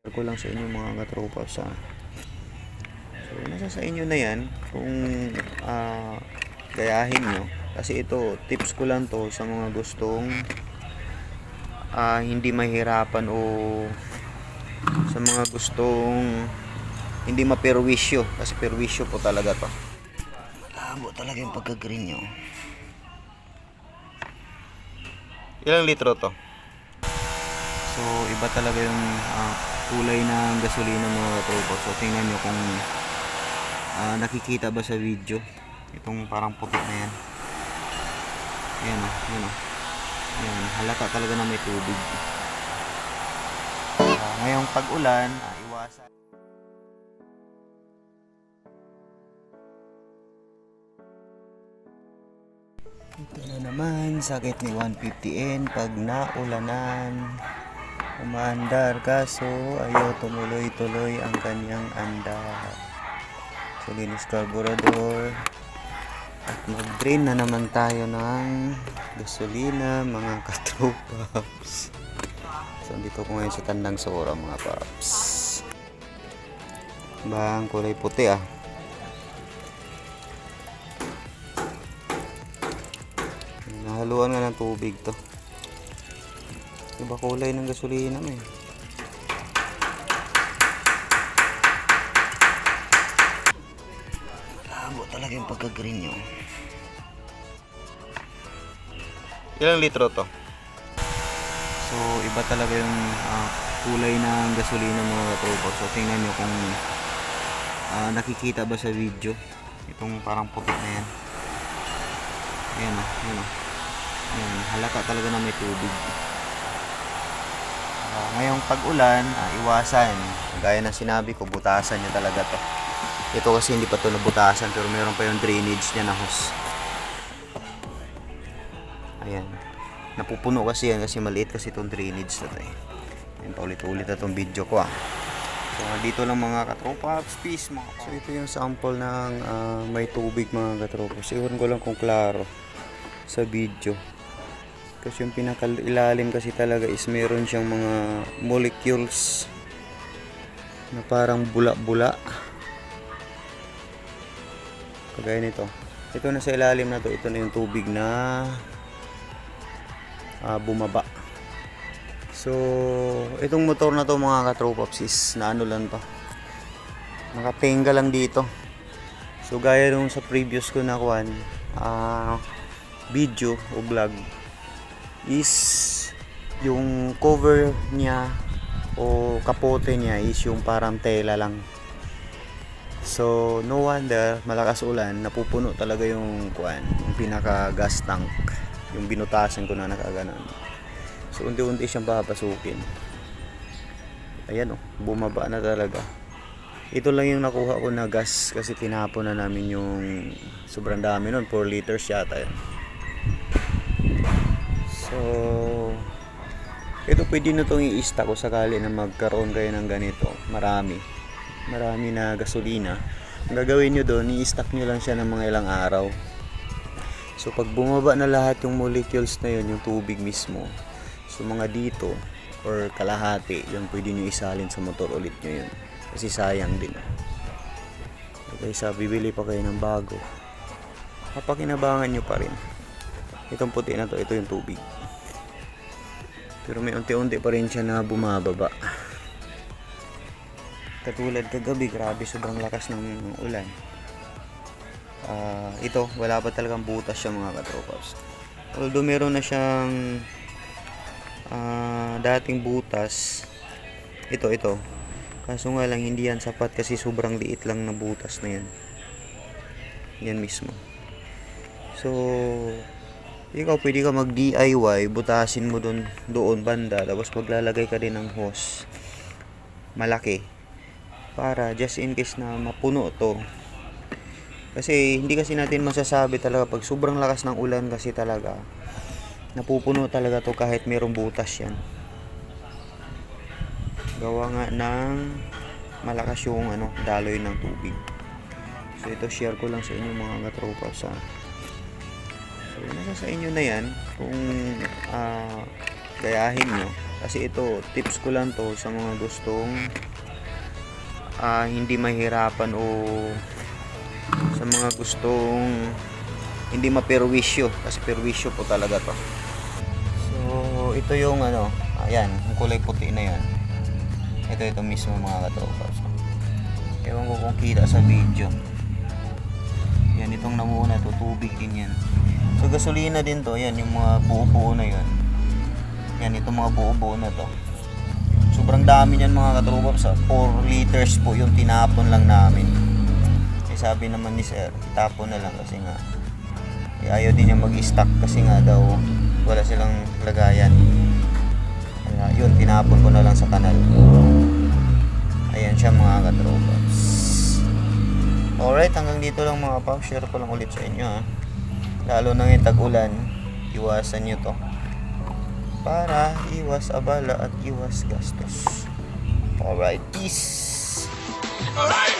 Share ko lang sa inyo mga katropa sa So, nasa sa inyo na yan kung ah, gayahin nyo. Kasi ito, tips ko lang to sa mga gustong ah, hindi mahirapan o sa mga gustong hindi maperwisyo. Kasi perwisyo po talaga to. Labo talaga yung pagka-green nyo. Ilang litro to? So, iba talaga yung ah, kulay ng gasolina mga katropa. So, tingnan nyo kung ah, nakikita ba sa video. Itong parang puti na yan. Ayan o, ayan o. Ayan, halata talaga na may tubig. Ah, ngayong pag-ulan, ah, iwasan. Ito na naman, sakit ni 150N pag naulanan. Umaandar kaso ayaw tumuloy-tuloy ang kanyang andar. So, linis carburetor. At mag-drain na naman tayo ng gasolina, mga katropaps. So, dito ko ngayon sa Tandang Sora, mga paps. Ba, ang kulay puti ah. Nahaluan nga ng tubig to. Iba kulay ng gasolina mo eh. Labo talaga yung pagka-green nyo. Ilang litro to? So, iba talaga yung ah, kulay ng gasolina mga katropa. So, tingnan nyo kung ah, nakikita ba sa video. Itong parang puti na yan. Ayan o, ayan o. Ayan, halata talaga na may tubig. Ah, ngayong pag-ulan, ah, iwasan. Gaya ng sinabi ko, butasan niya talaga to. Ito kasi hindi pa to nabutasan pero meron pa yung drainage niya na hose. Ayan. Napupuno kasi yan kasi maliit kasi itong drainage na to eh. Ayan, paulit-ulit na itong video ko ah. So, dito lang mga katropa, peace mga So, ito yung sample ng ah, may tubig mga katropa. Siwan ko lang kung klaro sa video. Kasi yung pinakailalim kasi talaga is meron siyang mga molecules na parang bula-bula. Kagaya nito. Ito na sa ilalim na to, ito na yung tubig na ah, bumaba. So, itong motor na to mga katropaps is na ano lang to. Nakatenga lang dito. So, gaya nung sa previous ko na kuhan, ah, video o vlog is yung cover niya o kapote niya is yung parang tela lang. So, no wonder, malakas ulan, napupuno talaga yung kuan, yung pinaka gas tank, yung binutasan ko na nakaganon. So, unti-unti siyang papasukin. Ayan oh, bumaba na talaga. Ito lang yung nakuha ko na gas kasi tinapon na namin yung sobrang dami nun, 4 liters yata yun. So, ito pwede na itong i-stock ko sakali na magkaroon kayo ng ganito. Marami. Marami na gasolina. Ang gagawin nyo doon, i-stock nyo lang siya ng mga ilang araw. So, pag bumaba na lahat yung molecules na yun, yung tubig mismo, so mga dito, or kalahati, yun pwede nyo isalin sa motor ulit nyo yun. Kasi sayang din. Kaysa bibili pa kayo ng bago. Kapakinabangan nyo pa rin. Itong puti na to, ito yung tubig. Pero may unti-unti pa rin siya na bumababa. Katulad kagabi, grabe sobrang lakas ng ulan. Ah, ito, wala pa talagang butas siya mga katropas. Although meron na siyang ah, dating butas. Ito, ito. Kaso nga lang hindi yan sapat kasi sobrang liit lang na butas na yan. Yan mismo. So, ikaw pwede ka mag DIY, butasin mo doon doon banda tapos maglalagay ka din ng hose malaki para just in case na mapuno to. Kasi hindi kasi natin masasabi talaga pag sobrang lakas ng ulan kasi talaga napupuno talaga to kahit merong butas yan. Gawa nga ng malakas yung ano, daloy ng tubig. So ito share ko lang sa inyo mga katropa sa So, nasa sa inyo na yan kung ah, gayahin nyo. Kasi ito, tips ko lang to sa mga gustong ah, hindi mahirapan o sa mga gustong hindi maperwisyo. Kasi perwisyo po talaga to. So ito yung ano ayan yung kulay puti na yan. Ito ito mismo mga katropa. So, ewan ko kung kita sa video. Yan itong namuna to tubig din yan so gasolina din to. Yan yung mga buo-buo na yan yan itong mga buo-buo na to. Sobrang dami niyan mga katropa. Sa 4 liters po yung tinapon lang namin. Eh, sabi naman ni sir itapon na lang kasi nga eh, ayaw din niya mag-stock kasi nga daw wala silang lagayan. Kaya yun tinapon ko na lang sa kanal. Ayan siya mga katropas alright hanggang dito lang mga pao share ko lang ulit sa inyo ha lalo na yung tag-ulan iwasan nyo to. Para iwas abala at iwas gastos. Alright peace! Alright,